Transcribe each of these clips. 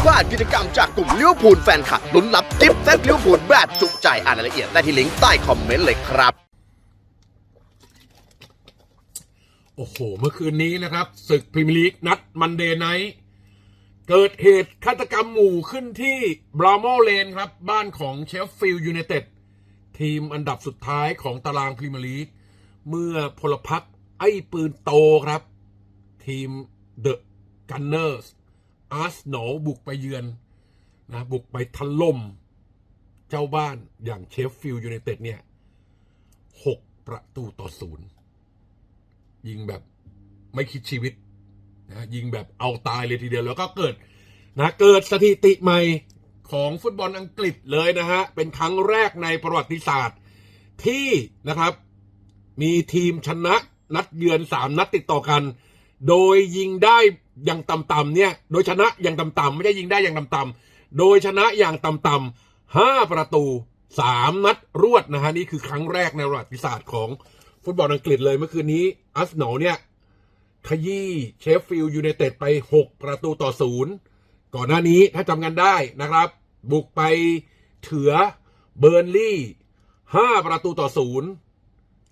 พลาดกิจกรรมจากกลุ่มเลิเวพูลแฟนคลับลุ้นรับกิฟต์เซตลิเวพูลแบบจุใจอ่านรายละเอียดได้ที่ลิงก์ใต้คอมเมนต์เลยครับ โอ้โห เมื่อคืนนี้นะครับศึกพรีเมียร์ลีกนัดมันเดย์ไนท์เกิดเหตุฆาตกรรมหมู่ขึ้นที่บราโมเลนครับ บ้านของเชฟฟิลด์ยูไนเต็ดทีมอันดับสุดท้ายของตารางพรีเมียร์ลีก เมื่อพลพรรคไอ้ปืนโตครับ ทีมเดอะกันเนอร์ส อาร์สโนบุกไปเยือนนะบุกไปถล่มเจ้าบ้านอย่างเชฟฟิลด์ยูไนเต็ดเนี่ยหกประตูต่อศูนย์ยิงแบบไม่คิดชีวิตนะยิงแบบเอาตายเลยทีเดียว แล้วก็เกิดนะเกิดสถิติใหม่ของฟุตบอลอังกฤษเลยนะฮะ เป็นครั้งแรกในประวัติศาสตร์ ที่นะครับ มีทีมชนะนัดเยือนสามนัดติดต่อกัน โดยยิงได้อย่างต่ำๆเนี่ย โดยชนะอย่างต่ำๆไม่ใช่ยิงได้อย่างต่ำๆโดยชนะอย่างต่ำๆห้าประตูสามนัดรวดนะฮะนี่คือครั้งแรกในประวัติศาสตร์ของฟุตบอลอังกฤษเลยเมื่อคืนนี้อัสโนเนี่ยขยี้เชฟฟิลด์ยูไนเต็ดไป 6 ประตูต่อศูนย์ก่อนหน้านี้ถ้าจำกันได้นะครับ บุกไปเถือเบอร์นลี่ 5 ประตูต่อศูนย์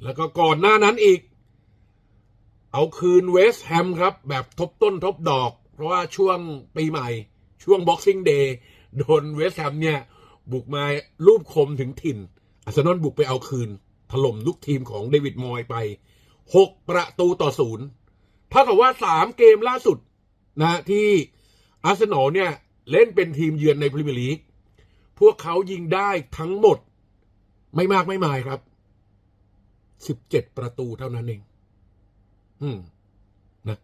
แล้วก็ก่อนหน้านั้นอีก เอาคืนเวสต์แฮมครับ แบบทบต้นทบดอก เพราะว่าช่วงปีใหม่ ช่วงบ็อกซิ่งเดย์โดนเวสต์แฮมเนี่ย บุกมารูปคมถึงถิ่น อาร์เซนอลบุกไปเอาคืน ถล่มลูกทีมของเดวิดมอยไป 6 ประตูต่อศูนย์เท่ากับว่า 3 เกมล่าสุดนะที่อาร์เซนอลเนี่ย เล่นเป็นทีมเยือนในพรีเมียร์ลีกพวกเขายิงได้ทั้งหมด ไม่มากไม่มายครับ 17 ประตูเท่านั้นเอง อืมนะ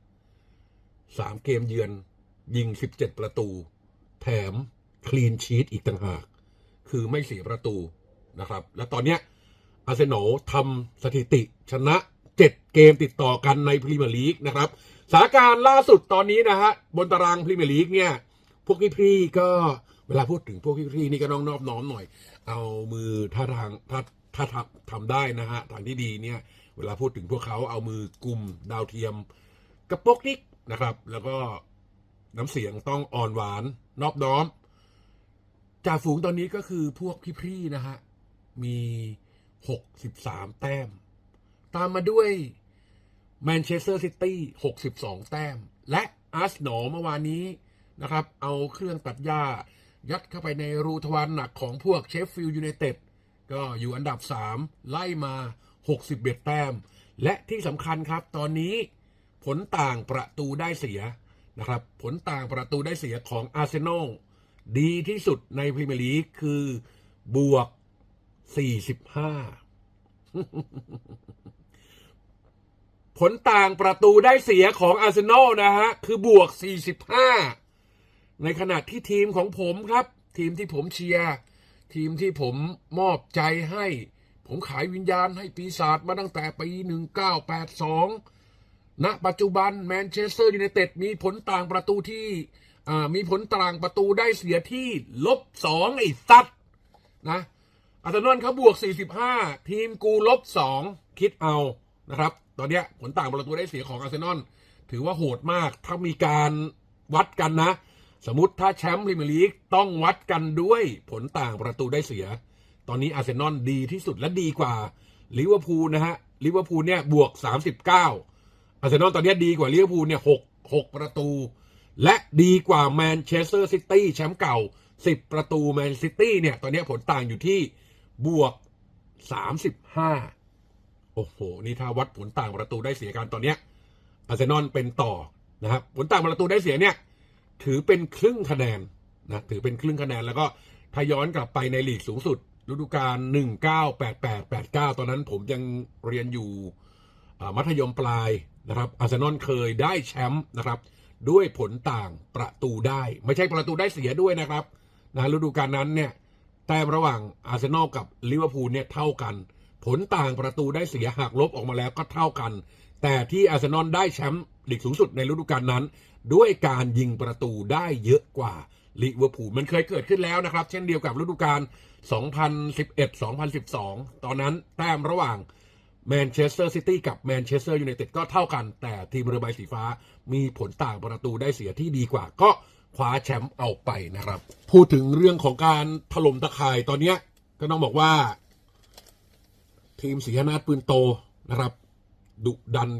สามเกมเยือน ยิง17ประตู แถมคลีนชีตอีกต่างหาก คือไม่เสียประตูนะครับ และตอนเนี้ยอาร์เซนอลทำสถิติชนะ7เกมติดต่อกันในพรีเมียร์ลีกนะครับสถานการณ์ล่าสุดตอนนี้นะฮะ บนตารางพรีเมียร์ลีกเนี่ย พวกพี่ๆก็เวลาพูดถึงพวกพี่ๆนี่ก็ต้องนอบน้อมหน่อย เอามือท่าทางถ้าถ้าทำทำได้นะฮะทางที่ดีเนี่ย เวลาพูดถึงพวกเขาเอามือกลุ่มดาวเทียมกระปกนิกนะครับ แล้วก็น้ำเสียงต้องอ่อนหวาน นอบน้อมจ่าฝูงตอนนี้ก็คือพวกพี่ๆนะฮะ มี 63 แต้ม ตามมาด้วยแมนเชสเตอร์ซิตี้62 แต้ม และอาร์เซนอลเมื่อวานนี้นะครับ เอาเครื่องตัดหญ้า ยัดเข้าไปในรูทวารหนักของพวกเชฟฟิลด์ยูไนเต็ดก็อยู่อันดับ 3 ไล่มา 61 แต้ม และที่สำคัญครับตอนนี้ผลต่างประตูได้เสียนะครับ ผลต่างประตูได้เสียของอาร์เซนอลดีที่สุดในพรีเมียร์ลีกคือบวก 45 ผลต่างประตูได้เสียของอาร์เซนอลนะฮะ คือบวก 45 ในขณะที่ทีมของผมครับ ทีมที่ผมเชียร์ ทีมที่ผมมอบใจให้ ผมขายวิญญาณให้ปีศาจมาตั้งแต่ปี 1982 ณ ปัจจุบันแมนเชสเตอร์ยูไนเต็ดมีผลต่างประตูที่มีผลต่างประตูได้เสียที่ลบสองไอ้สัตว์นะอาร์เซนอลเขาบวก 45 ทีมกูลบสองคิดเอานะครับ ตอนเนี้ยผลต่างประตูได้เสียของอาร์เซนอลถือว่าโหดมากถ้ามีการวัดกันนะ สมมติถ้าแชมป์พรีเมียร์ลีกต้องวัดกันด้วยผลต่างประตูได้เสีย อนนี้อาร์เซนอลดีที่สุดและดีกว่าลิเวอร์พูลนะฮะลิเวอร์พูลเนี่ยบวก 39อาร์เซนอลตอนนี้ดีกว่าลิเวอร์พูลเนี่ยหกหกประตู และดีกว่าแมนเชสเตอร์ซิตี้แชมป์เก่า 10 ประตูแมนซิตี้เนี่ยตอนนี้ผลต่างอยู่ที่บวก 35 โอ้โห นี่ถ้าวัดผลต่างประตูได้เสียกันตอนนี้อาร์เซนอลเป็นต่อนะครับผลต่างประตูได้เสียเนี่ยถือเป็นครึ่งคะแนนนะถือเป็นครึ่งคะแนนแล้วก็ถ้าย้อนกลับไปในลีกสูงสุด ฤดูกาล1988-89 ตอนนั้นผมยังเรียนอยู่มัธยมปลายนะครับอาร์เซนอลเคยได้แชมป์นะครับ ด้วยผลต่างประตูได้ ไม่ใช่ประตูได้เสียด้วยนะครับนะฤดูกาลนั้นเนี่ยแต้มระหว่างอาร์เซนอลกับลิเวอร์พูลเนี่ยเท่ากัน ผลต่างประตูได้เสียหากลบออกมาแล้วก็เท่ากัน แต่ที่อาร์เซนอลได้แชมป์ลีกสูงสุดในฤดูกาลนั้น ด้วยการยิงประตูได้เยอะกว่า ลิเวอร์พูลมันเคยเกิดขึ้นแล้วนะครับ เช่นเดียวกับฤดูกาล 2011-2012 ตอนนั้นแต้มระหว่างแมนเชสเตอร์ซิตี้กับแมนเชสเตอร์ยูไนเต็ดก็เท่ากัน แต่ทีมเรือใบสีฟ้ามีผลต่างประตูได้เสียที่ดีกว่า ก็คว้าแชมป์เอาไปนะครับ พูดถึงเรื่องของการถล่มตะข่ายตอนนี้ก็ต้องบอกว่า ทีมสีหนาปืนโตนะครับ ดุดัน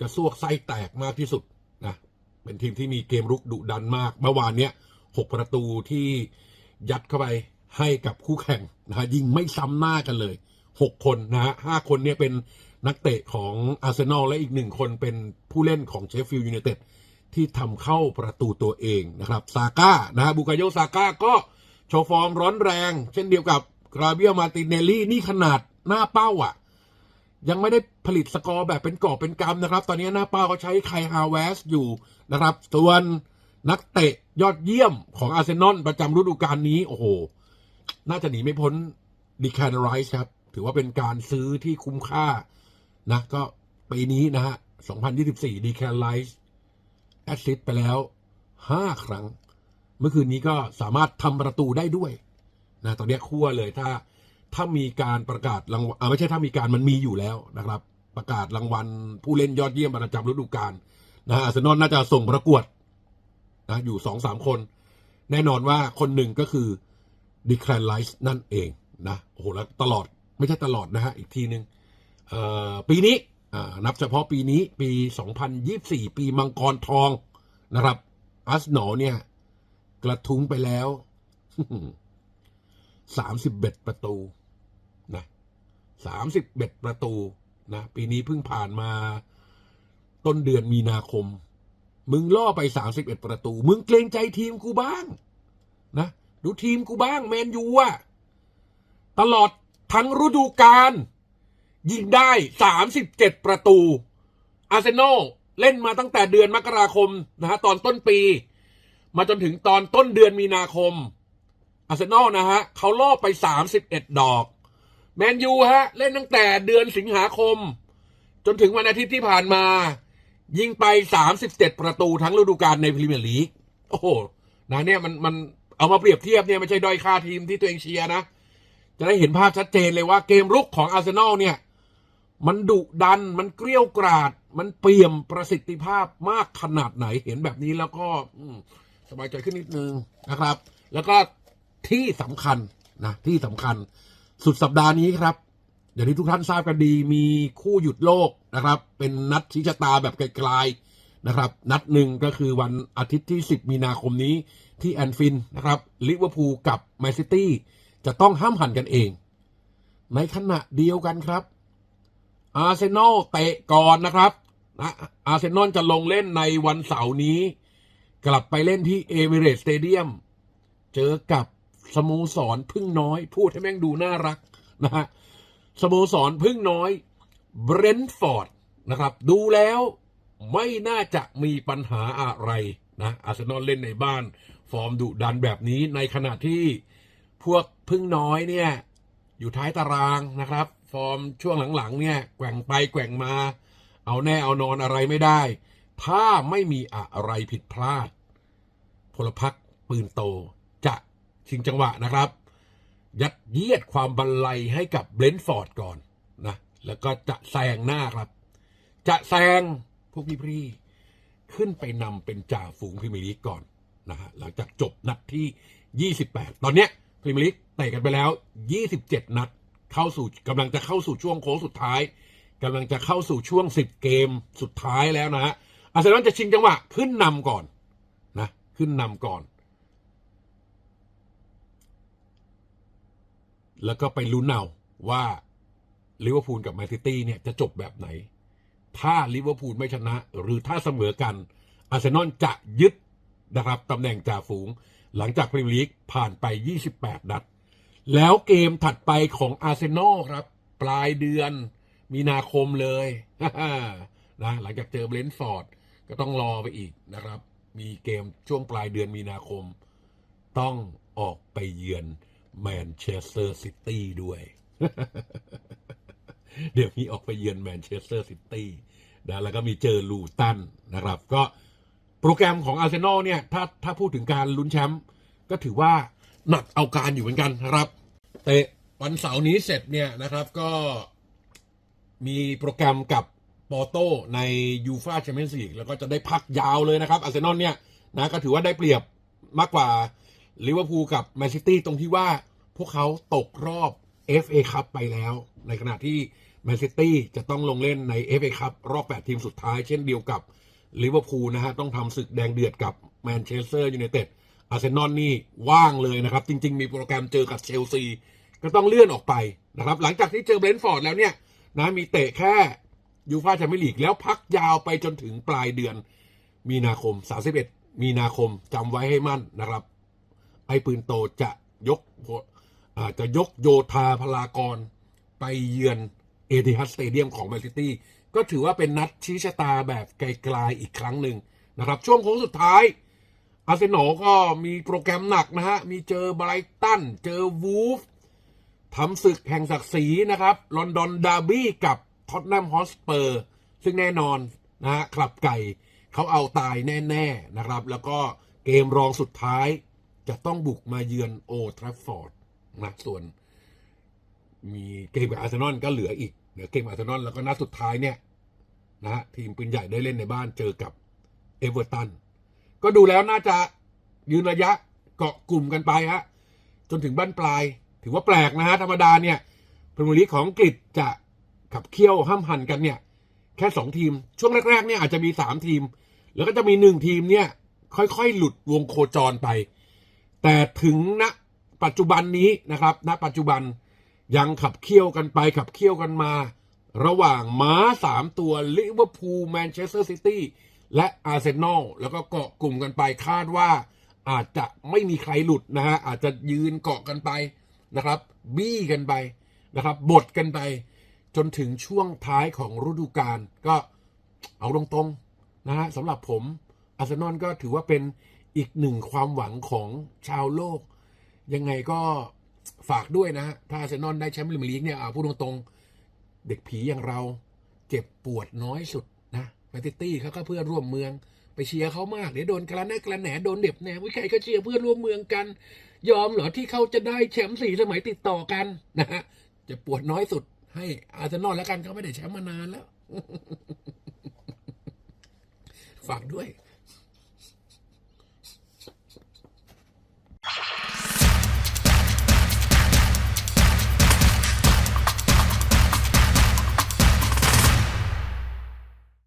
กระซวกไส้แตกมากที่สุดนะเป็นทีมที่มีเกมรุกดุดันมากเมื่อวานเนี้ย หกประตูที่ยัดเข้าไปให้กับคู่แข่งนะฮะยิงไม่ซ้ำหน้ากันเลยหกคนนะฮะห้าคนเนี่ยเป็นนักเตะของอาร์เซนอลและอีกหนึ่งคนเป็นผู้เล่นของเชฟฟิลด์ยูไนเต็ดที่ทำเข้าประตูตัวเองนะครับซาก้านะฮะบุกาโยซาก้าก็โชว์ฟอร์มร้อนแรง เช่นเดียวกับกราเบียมาตินเนลลี่นี่ขนาดหน้าเป้าอะ ยังไม่ได้ผลิตสกอร์แบบเป็นกอบเป็นกำนะครับ ตอนนี้หน้าเป้าเขาใช้ไคฮาวเวสอยู่นะครับ ส่วน นักเตะยอดเยี่ยมของอาร์เซนอลประจำฤดูกาลนี้ โอ้โห น่าจะหนีไม่พ้นดีแคนไรส์ครับ ถือว่าเป็นการซื้อที่คุ้มค่านะก็ปีนี้นะฮะ 2024ดีแคนไรส์แอสซิสไปแล้ว 5 ครั้ง เมื่อคืนนี้ก็สามารถทำประตูได้ด้วยนะตอนนี้คั่วเลยถ้าถ้ามีการประกาศรางวัลอ่าไม่ใช่ถ้ามีการมันมีอยู่แล้วนะครับ ประกาศรางวัลผู้เล่นยอดเยี่ยมประจำฤดูกาลนะฮะอาร์เซนอลน่าจะส่งประกวด นะอยู่สองสามคน แน่นอนว่าคนหนึ่งก็คือดิคลนไลส์นั่นเองนะโอ้โหแล้วตลอดไม่ใช่ตลอดนะฮะอีกทีหนึ่งเอ่อปีนี้นับเฉพาะปีนี้ปี 2024 ปีมังกรทองนะครับอาร์เซนอเนี่ย กระทุ้งไปแล้วสามสิบเบ็ดประตูนะสามสิบเบ็ดประตูนะปีนี้เพิ่งผ่านมาต้นเดือนมีนาคม มึงล่อไปสามสิบเอ็ดประตู มึงเกรงใจทีมกูบ้าง นะ ดูทีมกูบ้างแมนยูอะตลอดทั้งฤดูกาลยิงได้สามสิบเจ็ดประตู อาร์เซนอลเล่นมาตั้งแต่เดือนมกราคมนะฮะตอนต้นปี มาจนถึงตอนต้นเดือนมีนาคม อาร์เซนอลนะฮะเขาล่อไป31ดอกแมนยูฮะ เล่นตั้งแต่เดือนสิงหาคม จนถึงวันอาทิตย์ที่ผ่านมา ยิงไป 37 ประตูทั้งฤดูกาลในพรีเมียร์ลีก โอ้โห นะเนี่ยมันมันเอามาเปรียบเทียบเนี่ยไม่ใช่ด้อยค่าทีมที่ตัวเองเชียร์นะ จะได้เห็นภาพชัดเจนเลยว่าเกมรุกของอาร์เซนอลเนี่ย มันดุดัน มันเกลี้ยวกราด มันเปี่ยมประสิทธิภาพมากขนาดไหน เห็นแบบนี้แล้วก็สบายใจขึ้นนิดนึงนะครับ แล้วก็ที่สำคัญนะที่สำคัญสุดสัปดาห์นี้ครับ อย่างที่ทุกท่านทราบกันดีมีคู่หยุดโลกนะครับ เป็นนัดชี้ชะตาแบบไกลๆนะครับ นัดหนึ่งก็คือวันอาทิตย์ที่ 10 มีนาคมนี้ที่แอนฟินนะครับลิเวอร์พูลกับแมนซิตี้จะต้องห้ามหันกันเอง ในขณะเดียวกันครับ อาร์เซนอลเตะก่อนนะครับนะอาร์เซนอลจะลงเล่นในวันเสาร์นี้ กลับไปเล่นที่เอมิเรสต์สเตเดียมเจอกับสโมสรพึ่งน้อย พูดให้แม่งดูน่ารักนะฮะ สโมสรพึ่งน้อยเบรนท์ฟอร์ดนะครับ ดูแล้วไม่น่าจะมีปัญหาอะไรนะอาร์เซนอลเล่นในบ้าน ฟอร์มดุดันแบบนี้ในขณะที่พวกพึ่งน้อยเนี่ย อยู่ท้ายตารางนะครับ ฟอร์มช่วงหลังๆ เนี่ย แกว่งไปแกว่งมา เอาแน่เอานอนอะไรไม่ได้ ถ้าไม่มีอะไรผิดพลาด พลพรรคปืนโตจะชิงจังหวะนะครับ ยัดเยียดความบันไลให้กับเบรนท์ฟอร์ดก่อนนะแล้วก็จะแซงหน้าครับ จะแซงพวกพี่ๆขึ้นไปนำเป็นจ่าฝูงพรีเมียร์ลีกก่อนนะฮะหลังจากจบนัดที่ 28 ตอนเนี้ยพรีเมียร์ลีกเตะกันไปแล้ว 27 นัดเข้าสู่กำลังจะเข้าสู่ช่วงโค้งสุดท้ายกำลังจะเข้าสู่ช่วง 10 เกมสุดท้ายแล้วนะฮะอาร์เซนอลจะชิงจังหวะขึ้นนำก่อนนะขึ้นนำก่อน แล้วก็ไปลุ้นเอาว่าลิเวอร์พูลกับแมนซิตี้เนี่ยจะจบแบบไหน ถ้าลิเวอร์พูลไม่ชนะ หรือถ้าเสมอกัน อาร์เซนอลจะยึดนะครับตำแหน่งจ่าฝูง หลังจากพรีเมียร์ลีกผ่านไป 28 นัด แล้วเกมถัดไปของอาร์เซนอลครับ ปลายเดือนมีนาคมเลยนะหลังจากเจอเบรนท์ฟอร์ดก็ต้องรอไปอีกนะครับ มีเกมช่วงปลายเดือนมีนาคม ต้องออกไปเยือน แมนเชสเตอร์ซิตี้ด้วย เดี๋ยวมีออกไปเยือนแมนเชสเตอร์ซิตี้นะแล้วก็มีเจอลูตันนะครับ ก็โปรแกรมของอาร์เซนอลเนี่ย ถ้าถ้าพูดถึงการลุ้นแชมป์ก็ถือว่าหนักเอาการอยู่เหมือนกันนะครับ เตะวันเสาร์นี้เสร็จเนี่ยนะครับก็มีโปรแกรมกับปอโต้ในยูฟาแชมเปี้ยนส์ลีกแล้วก็จะได้พักยาวเลยนะครับอาร์เซนอลเนี่ยนะก็ถือว่าได้เปรียบมากกว่าลิเวอร์พูลกับแมนซิตี้ตรงที่ว่า วกเขาตกรอบ FA คัพไปแล้ว ในขณะที่แมนซิตี้จะต้องลงเล่นใน FA คัพรอบ 8 ทีมสุดท้าย เช่นเดียวกับลิเวอร์พูลนะฮะ ต้องทำศึกแดงเดือดกับแมนเชสเตอร์ยูไนเต็ดอาร์เซนอลนี่ว่างเลยนะครับ จริง ๆ มีโปรแกรมเจอกับเชลซี ก็ต้องเลื่อนออกไปนะครับ หลังจากที่เจอเบรนท์ฟอร์ดแล้วเนี่ยนะมีเตะแค่ยูฟ่าแชมเปี้ยนลีกแล้วพักยาวไปจนถึงปลายเดือนมีนาคม 31 มีนาคมจำไว้ให้มั่นนะครับ ไอ้ปืนโตจะยก อาจจะยกโยธาพลากร ไปเยือนเอติฮัดสเตเดียมของแมนซิตี้ก็ถือว่าเป็นนัดชี้ชะตาแบบไกลๆอีกครั้งหนึ่งนะครับ ช่วงโค้งสุดท้ายอาร์เซนอลก็มีโปรแกรมหนักนะฮะ มีเจอไบรตัน เจอวูฟทำศึกแห่งศักดิ์ศรีนะครับ ลอนดอนดาร์บี้กับท็อตแนมฮอสเปอร์ ซึ่งแน่นอนนะฮะคลับไก่เขาเอาตายแน่ ๆ นะครับ แล้วก็เกมรองสุดท้ายจะต้องบุกมาเยือนโอทราฟฟอร์ด นะส่วนมีเกมกับอาร์เซนอลก็เหลืออีกเหลือเกมอาร์เซนอลแล้วก็นัดสุดท้ายเนี่ยนะฮะทีมปืนใหญ่ได้เล่นในบ้านเจอกับเอเวอร์ตันก็ดูแล้วน่าจะยืนระยะเกาะกลุ่มกันไปฮะจนถึงบ้านปลาย ถือว่าแปลกนะฮะธรรมดาเนี่ยพรีเมียร์ลีกของอังกฤษจะขับเคี่ยวห้ามหันกันเนี่ย แค่สองทีม ช่วงแรกๆเนี่ยอาจจะมีสามทีม แล้วก็จะมีหนึ่งทีมเนี่ย ค่อยๆ หลุดวงโคจรไป แต่ถึงณ ปัจจุบันนี้นะครับณปัจจุบันยังขับเคี่ยวกันไปขับเคี่ยวกันมา ระหว่างม้าสามตัวลิเวอร์พูลแมนเชสเตอร์ซิตี้และอาร์เซนอลแล้วก็เกาะกลุ่มกันไปคาดว่าอาจจะไม่มีใครหลุดนะฮะอาจจะยืนเกาะกันไปนะครับ บี้กันไปนะครับบดกันไป จนถึงช่วงท้ายของฤดูกาลก็เอาตรงๆนะฮะสำหรับผมอาร์เซนอลก็ถือว่าเป็นอีกหนึ่งความหวังของชาวโลก ยังไงก็ฝากด้วยนะ ถ้าอาร์เซนอลได้แชมป์พรีเมียร์ลีกเนี่ยอาพูดตรงๆ เด็กผีอย่างเราเจ็บปวดน้อยสุดนะแมนซิตี้เขาก็เพื่อร่วมเมืองไปเชียร์เขามาก เดี๋ยวโดนกระแนกกระแหนโดนเด็บแหนวิใครก็เชียร์เพื่อร่วมเมืองกัน ยอมเหรอที่เขาจะได้แชมป์สี่สมัยติดต่อกันนะฮะจะปวดน้อยสุดให้อาร์เซนอลแล้วกันเขาไม่ได้แชมป์มานานแล้ว ฝากด้วย